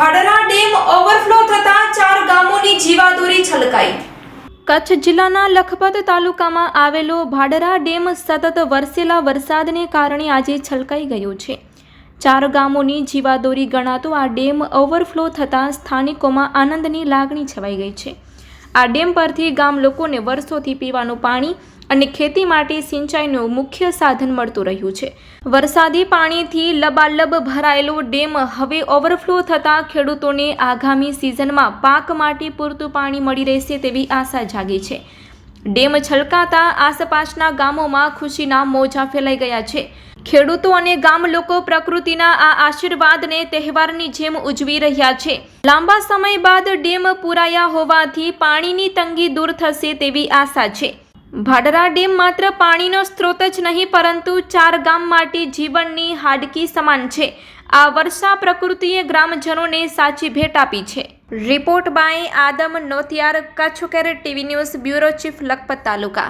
ભાડરા dam overflow થતા ચાર ગામોની જીવાદોરી છલકાઈ. કચ્છ જિલ્લાના લખપત તાલુકામાં આવેલો ભાડરા ડેમ સતત વરસેલા વરસાદને કારણે આજે છલકાઈ ગયો છે. ચાર ગામોની જીવાદોરી ગણાતો આ ડેમ ઓવરફ્લો થતાં સ્થાનિકોમાં આનંદની લાગણી છવાઈ ગઈ છે. આ ડેમ પરથી ગામ લોકોને વર્ષોથી પીવાનું પાણી અને ખેતી માટે સિંચાઈનું મુખ્ય સાધન મળતું રહ્યું છે. વરસાદી પાણીથી લબાલબ ભરાયેલો ડેમ હવે ઓવરફ્લો થતાં ખેડૂતોને આગામી સિઝનમાં પાક માટે પૂરતું પાણી મળી રહેશે તેવી આશા જાગી છે. ડેમ છલકાતા આસપાસના ગામોમાં ખુશીના મોજા ફેલાઈ ગયા છે. ખેડૂતો અને ગામ લોકો પ્રકૃતિના આ આશીર્વાદને તહેવારની જેમ ઉજવી રહ્યા છે. લાંબા સમય બાદ ડેમ પૂરાયા હોવાથી પાણીની તંગી દૂર થશે તેવી આશા છે. ભાડરા ડેમ માત્ર પાણીનો સ્ત્રોત જ નહીં, પરંતુ ચાર ગામ માટે જીવનની હાડકી સમાન છે. આ વર્ષા પ્રકૃતિએ ગ્રામજનોને સાચી ભેટ આપી છે. Report by Adam Notiyar Kutch care TV news bureau chief Lakhpat taluka